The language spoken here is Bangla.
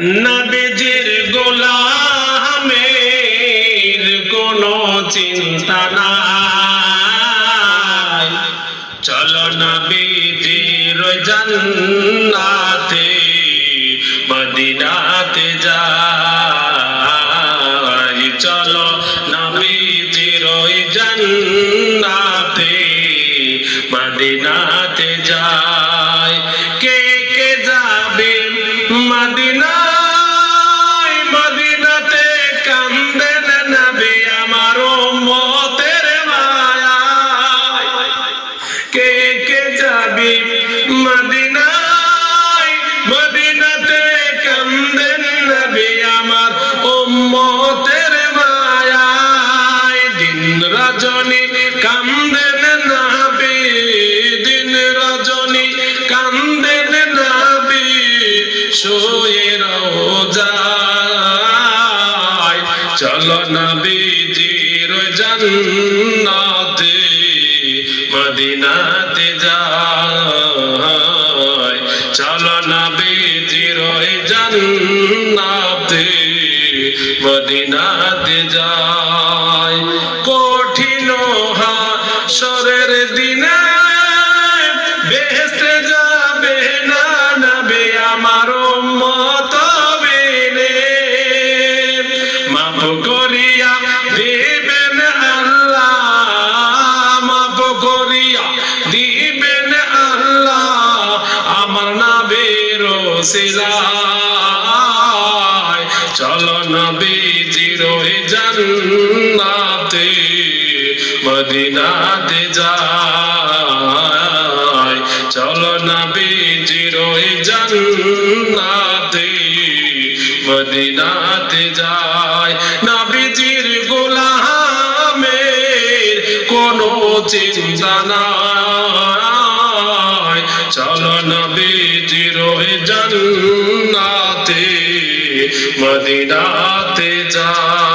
নবীজির গোলামের কোনো চিন্তা নাই। চলো নবীজির জান্নাতে, মদিনাতে যাই। চলো নবীজির জান্নাতে, মদিনাতে যাই। কে কে যাবে মদিনায় মদিনায়, মদিনাতে কান্দেন নবী আমার উম্মতের মায়ায়। দিন রজনী কান্দেন নবী, দিন রজনী কান্দেন নবী, শুয়ে রোজায় চলো নবীজির জান্নাতে মদিনাতে যাই চলো নবীজির জান্নাতে, মদিনাতে যাই কঠিন হাসরের দিনে বেহেশতে যাবে না নবে আমার মত বেনে মাফ নাবের সিলায় চলো নবীজির জান্নাতে, মদিনাতে যাই। চলো নবীজির জান্নাতে, মদিনাতে যাই। নবীজির গোলামের কোনো চিন্তা নাই। চলো নবীজির জান্নাতে মদিনাতে যাই